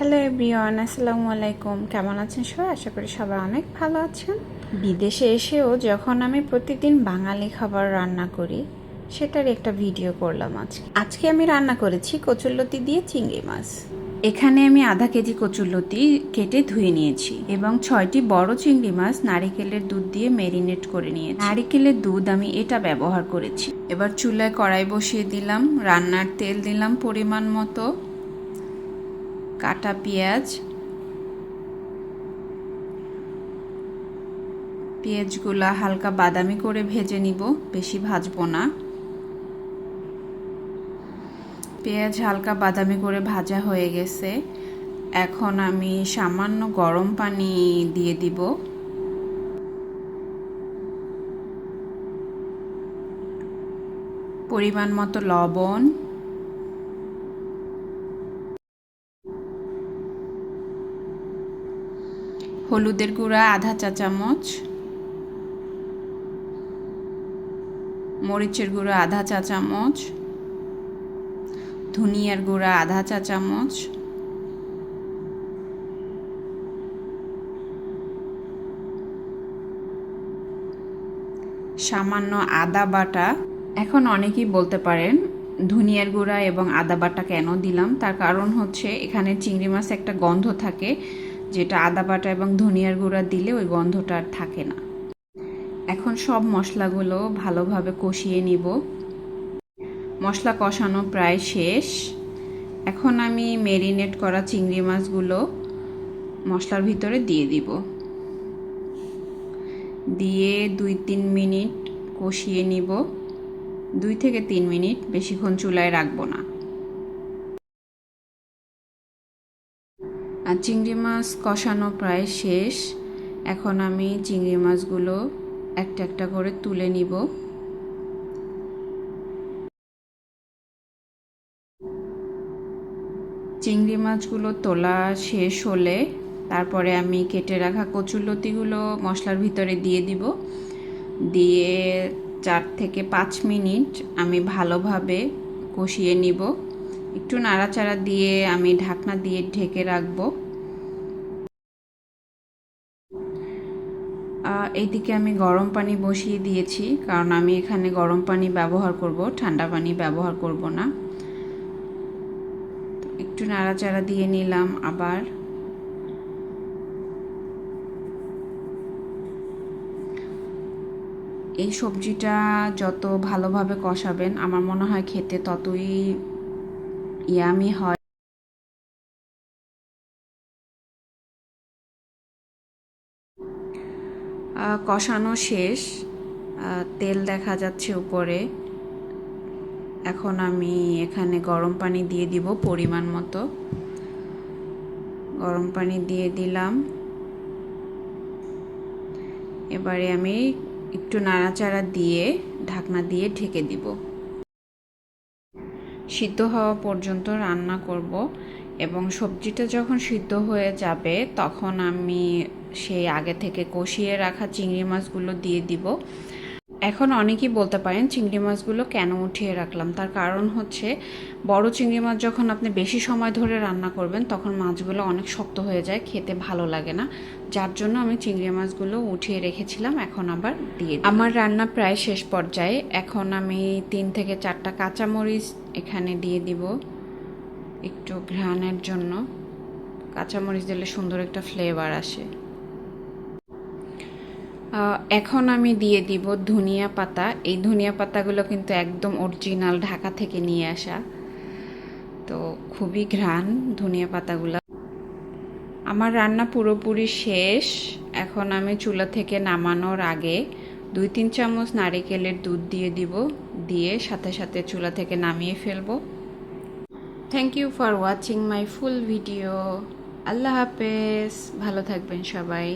Hello everyone আসসালামু আলাইকুম কেমন আছেন সবাই? আশা করি সবাই অনেক ভালো আছেন। বিদেশে এসেও যখন আমি প্রতিদিন বাঙালি খাবার রান্না করি, সেটার একটা ভিডিও করলাম আজকে। আজকে আমি রান্না করেছি কচুরলতি দিয়ে চিংড়ি মাছ। এখানে আমি আধা কেজি কচুরলতি কেটে ধুয়ে নিয়েছি এবং ছয়টি বড় চিংড়ি মাছ নারিকেলের দুধ দিয়ে মেরিনেট করে নিয়েছি। নারিকেলের দুধ আমি এটা ব্যবহার করেছি। এবার চুলায় কড়াই বসিয়ে দিলাম, রান্নার তেল দিলাম পরিমাণ মতো। কাটা পেঁয়াজ। পেঁয়াজগুলা হালকা বাদামি করে ভেজে নিব, বেশি ভাজবো না। পেঁয়াজ হালকা বাদামি করে ভাজা হয়ে গেছে। এখন আমি সামান্য গরম পানি দিয়ে দিব। পরিমাণ মতো লবণ। হলুদের গুঁড়া, আধা চা চামচ। মরিচের গুঁড়া, আধা চা চামচ। ধনিয়ার গুঁড়া, আধা চা চামচ। সামান্য আদা বাটা। এখন অনেকেই বলতে পারেন, ধনিয়ার গুঁড়া এবং আদা বাটা কেন দিলাম? তার কারণ হচ্ছে, এখানে চিংড়ি মাছ একটা গন্ধ থাকে। যেটা আদা বাটা এবং ধনিয়ার গুঁড়া দিলে ওই গন্ধটা আর থাকে না। এখন সব মশলাগুলো ভালোভাবে কষিয়ে নিব। মশলা কষানো প্রায় শেষ। এখন আমি মেরিনেট করা চিংড়ি মাছগুলো মশলার ভিতরে দিয়ে দিব। দিয়ে দুই তিন মিনিট কষিয়ে নিব। দুই থেকে তিন মিনিট বেশিক্ষণ চুলায় রাখব না। চিংড়ি মাছ কষানো প্রায় শেষ। এখন আমি চিংড়ি মাছগুলো একটা একটা করে তুলে নিব। চিংড়ি মাছগুলো তোলা শেষ হলে তারপরে আমি কেটে রাখা কচুরলতিগুলো মশলার ভিতরে দিয়ে দিব। দিয়ে চার থেকে পাঁচ মিনিট আমি ভালোভাবে কষিয়ে নিব। একটু নাড়াচাড়া দিয়ে আমি ঢাকনা দিয়ে ঢেকে রাখব। এইদিকে আমি গরম পানি বসিয়ে দিয়েছি, কারণ আমি এখানে গরম পানি ব্যবহার করব, ঠান্ডা পানি ব্যবহার করব না। একটু নাড়াচাড়া দিয়ে নিলাম আবার। এই সবজিটা যত ভালোভাবে কষাবেন, আমার মনে হয় খেতে ততই ইয়ামি হয়। কষানো শেষ। তেল দেখা যাচ্ছে উপরে। এখন আমি এখানে গরম পানি দিয়ে দিব পরিমাণ মতো। গরম পানি দিয়ে দিলাম। এবারে আমি একটু নাড়াচাড়া দিয়ে ঢাকনা দিয়ে ঢেকে দিব। সিদ্ধ হওয়া পর্যন্ত রান্না করব এবং সবজিটা যখন সিদ্ধ হয়ে যাবে, তখন আমি সেই আগে থেকে কষিয়ে রাখা চিংড়ি মাছগুলো দিয়ে দিব। এখন অনেকেই বলতে পারেন চিংড়ি মাছগুলো কেন উঠিয়ে রাখলাম? তার কারণ হচ্ছে, বড় চিংড়ি মাছ যখন আপনি বেশি সময় ধরে রান্না করবেন, তখন মাছগুলো অনেক শক্ত হয়ে যায়, খেতে ভালো লাগে না। যার জন্য আমি চিংড়ি মাছগুলো উঠিয়ে রেখেছিলাম, এখন আবার দিয়ে আমার রান্না প্রায় শেষ পর্যায়ে। এখন আমি তিন থেকে চারটা কাঁচামরিচ এখানে দিয়ে দিব একটু ঘ্রাণের জন্য। কাঁচামরিচ দিলে সুন্দর একটা ফ্লেভার আসে। এখন আমি দিয়ে দিব ধনিয়া পাতা। এই ধনিয়া পাতাগুলো কিন্তু একদম অরিজিনাল ঢাকা থেকে নিয়ে আসা। তো খুবই ঘ্রাণ ধনিয়া পাতাগুলো। আমার রান্না পুরোপুরি শেষ। এখন আমি চুলা থেকে নামানোর আগে দুই তিন চামচ নারিকেলের দুধ দিয়ে দিব, দিয়ে সাথে সাথে চুলা থেকে নামিয়ে ফেলব। Thank you for watching my full video আল্লাহ হাফেজ। ভালো থাকবেন সবাই।